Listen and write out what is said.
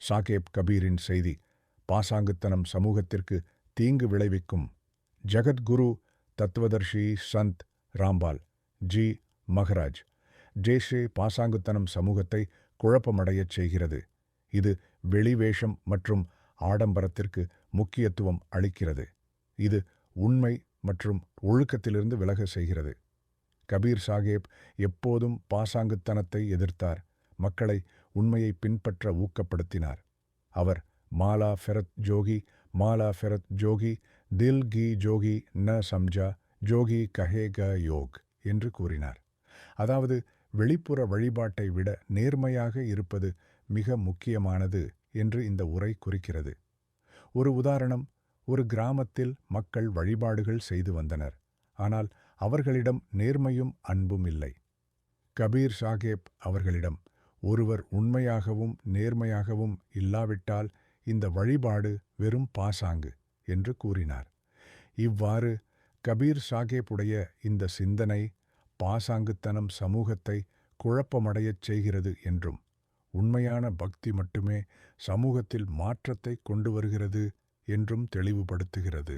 சாகேப் கபீரின் செய்தி பாசாங்குத்தனம் சமூகத்திற்கு தீங்கு விளைவிக்கும். ஜகத்குரு தத்துவதர்ஷி சந்த் ராம்பால் ஜி. மகராஜ் ஜேஷே பாசாங்குத்தனம் சமூகத்தை குழப்பமடையச் செய்கிறது. இது வெளிவேஷம் மற்றும் ஆடம்பரத்திற்கு முக்கியத்துவம் அளிக்கிறது. இது உண்மை மற்றும் ஒழுக்கத்திலிருந்து விலக செய்கிறது. கபீர் சாகேப் எப்போதும் பாசாங்குத்தனத்தை எதிர்த்தார். மக்களை உண்மையை பின்பற்ற ஊக்கப்படுத்தினார். அவர் மாலா ஃபெரத் ஜோகி மாலா ஃபெரத் ஜோகி தில் கி ஜோகி ந சம்ஜா ஜோகி கஹேக யோக் என்று கூறினார். அதாவது வெளிப்புற வழிபாட்டை விட நேர்மையாக இருப்பது மிக முக்கியமானது என்று இந்த உரை குறிக்கிறது. ஒரு உதாரணம் ஒரு கிராமத்தில் மக்கள் வழிபாடுகள் செய்து வந்தனர். ஆனால் அவர்களிடம் நேர்மையும் அன்பும் இல்லை. கபீர் சாஹேப் அவர்களிடம் ஒருவர் உண்மையாகவும் நேர்மையாகவும் இல்லாவிட்டால் இந்த வழிபாடு வெறும் பாசாங்கு என்று கூறினார். இவ்வாறு கபீர் சாகேபுடைய இந்த சிந்தனை பாசாங்குத்தனம் சமூகத்தை குழப்பமடையச் செய்கிறது என்றும் உண்மையான பக்தி மட்டுமே சமூகத்தில் மாற்றத்தை கொண்டு வருகிறது என்றும் தெளிவுபடுத்துகிறது.